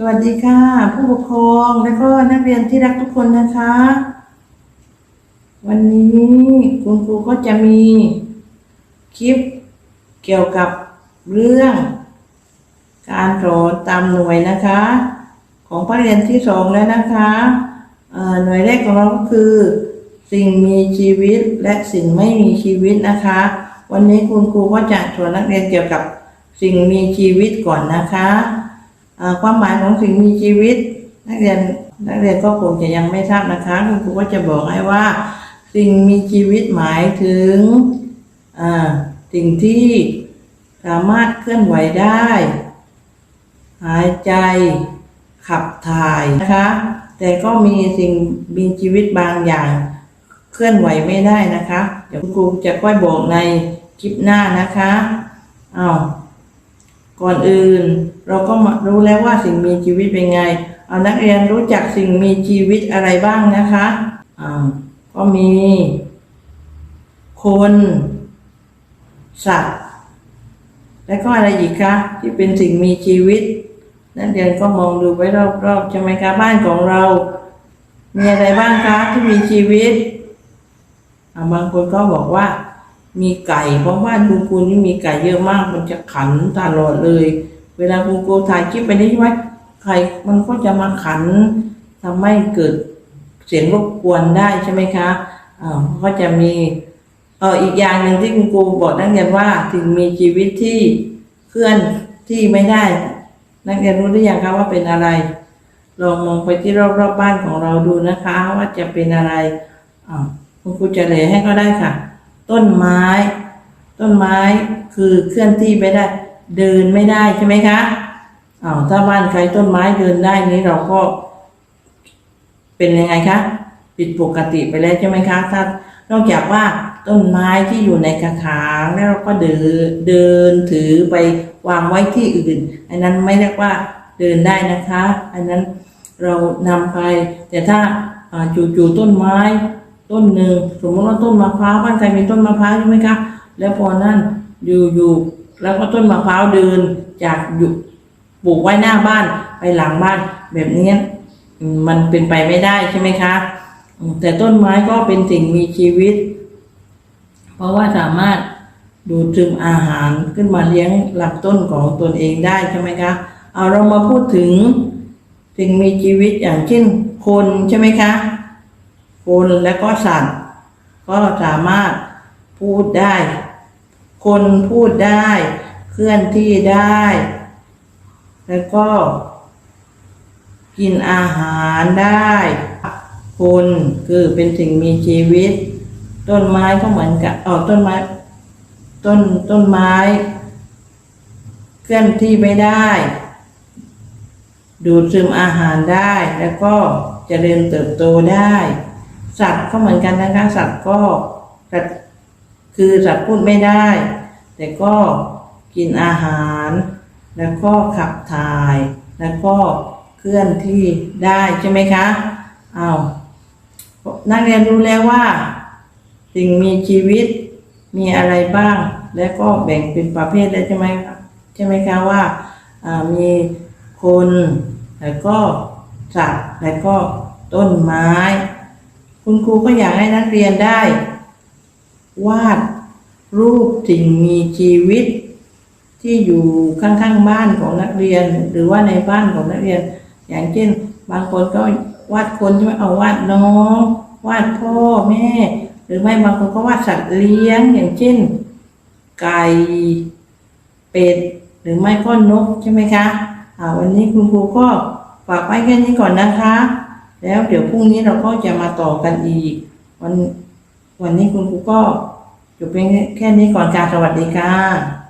สวัสดีค่ะ ผู้ปกครองและก็นักเรียนที่รักทุกคนนะคะ วันนี้คุณครูก็จะมีคลิปเกี่ยวกับเรื่อง การสอนตามหน่วยนะคะ ของภาคเรียนที่สองแล้วนะคะหน่วยแรกของเราก็คือ สิ่งมีชีวิตและสิ่งไม่มีชีวิตนะคะ วันนี้คุณครูก็จะสอนนักเรียนเกี่ยวกับสิ่งมีชีวิตก่อนนะคะ ความหมายของสิ่งมีชีวิต นักเรียนนักเรียนก็คงจะยังไม่ทราบนะคะคุณครูก็จะบอกให้ว่า สิ่งมีชีวิตหมายถึงสิ่งที่สามารถเคลื่อนไหวได้ หายใจขับถ่ายนะคะ แต่ก็มีสิ่งมีชีวิตบางอย่างเคลื่อนไหวไม่ได้นะคะ เดี๋ยวคุณครูจะค่อยบอกในคลิปหน้านะคะอ้าว ก่อนอื่น เราก็มารู้แล้วว่าสิ่งมีชีวิตเป็นไง เอานักเรียนรู้จักสิ่งมีชีวิตอะไรบ้างนะคะอ้าก็มี คน สัตว์ แล้วก็อะไรอีกคะที่เป็นสิ่งมีชีวิต นักเรียนก็มองดูไว้รอบๆใช่ไหมคะบ้านของเรา มีอะไรบ้างคะที่มีชีวิตอ่าบางคนก็บอกว่า มีไก่ เพราะบ้านคุณครูนี่มีไก่เยอะมาก มันจะขันตลอดเลย เวลาคุณครูถ่ายคลิปไปนี่ใช่ไหมไก่มันก็จะมาขันทำให้เกิดเสียงรบกวนได้ใช่ไหมคะอ่าก็จะมีเอออีกอย่างหนึ่งที่คุณครูบอกนักเรียนว่าถึงมีชีวิตที่เคลื่อนที่ไม่ได้ นักเรียนรู้หรือยังคะว่าเป็นอะไรลองมองไปที่รอบๆบบ้านของเราดูนะคะ ว่าจะเป็นอะไรอ่าคุณครูจะเลยให้ก็ได้ค่ะ ต้นไม้ ต้นไม้คือเคลื่อนที่ไม่ได้ เดินไม่ได้ใช่ไหมคะอ้าวถ้าบ้านใครต้นไม้เดินได้นี้เราก็ เป็นยังไงคะผิดปกติไปแล้วใช่ไหมคะถ้านอกจากว่าต้นไม้ที่อยู่ในกระถางแล้วเราก็เดินเดินถือไปวางไว้ที่อื่น อันนั้นไม่เรียกว่าเดินได้นะคะ อันนั้นเรานำไป แต่ถ้าจู่ๆต้นไม้ ต้นหนึ่งสมมติว่าต้นมะพร้าวบ้านใครมีต้นมะพร้าวใช่ไหมคะ แล้วพอนั่นอยู่ๆแล้วก็ต้นมะพร้าวเดินจากอยู่ปลูกไว้หน้าบ้านไปหลังบ้านแบบนี้มันเป็นไปไม่ได้ใช่ไหมคะ แต่ต้นไม้ก็เป็นสิ่งมีชีวิต เพราะว่าสามารถดูดซึมอาหารขึ้นมาเลี้ยงลำต้นของตนเองได้ใช่ไหมคะเอาเรามาพูดถึงสิ่งมีชีวิตอย่างเช่นคนใช่ไหมคะ คนและก็สัตว์ก็สามารถพูดได้ คนพูดได้ เคลื่อนที่ได้ แล้วก็ กินอาหารได้ คนคือเป็นสิ่งมีชีวิต ต้นไม้ก็เหมือนกับออต้นไม้ ต้นต้นไม้ เคลื่อนที่ไม่ได้ ดูดซึมอาหารได้แล้วก็จเจริญเติบโตได้ สัตว์ก็เหมือนกันนะคะสัตว์ก็สัตว์คือสัตว์พูดไม่ได้ แต่ก็กินอาหาร แล้วก็ขับถ่าย แล้วก็เคลื่อนที่ได้ใช่ไหมคะอ้าวนักเรียนรู้แล้วว่า สิ่งมีชีวิตมีอะไรบ้าง แล้วก็แบ่งเป็นประเภทได้ใช่ไหมใช่ไหมคะว่าอ่ามีคน แล้วก็สัตว์แล้วก็ต้นไม้ คุณครูก็อยากให้นักเรียนได้ วาดรูปสิ่งมีชีวิต ที่อยู่ข้างๆบ้านของนักเรียน หรือว่าในบ้านของนักเรียน อย่างเช่น บางคนก็วาดคนใช่ไหมเอาวาดน้อง วาดพ่อแม่ หรือไม่บางคนก็วาดสัตว์เลี้ยงอย่างเช่น ไก่เป็ดหรือไม่ก็นกใช่ไหมคะอ่าวันนี้คุณครูก็ฝากไว้แค่นี้ก่อนนะคะ แล้วเดี๋ยวพรุ่งนี้เราก็จะมาต่อกันอีก วันวันนี้คุณครูก็จบเพียงแค่นี้ก่อนการสวัสดีค่ะ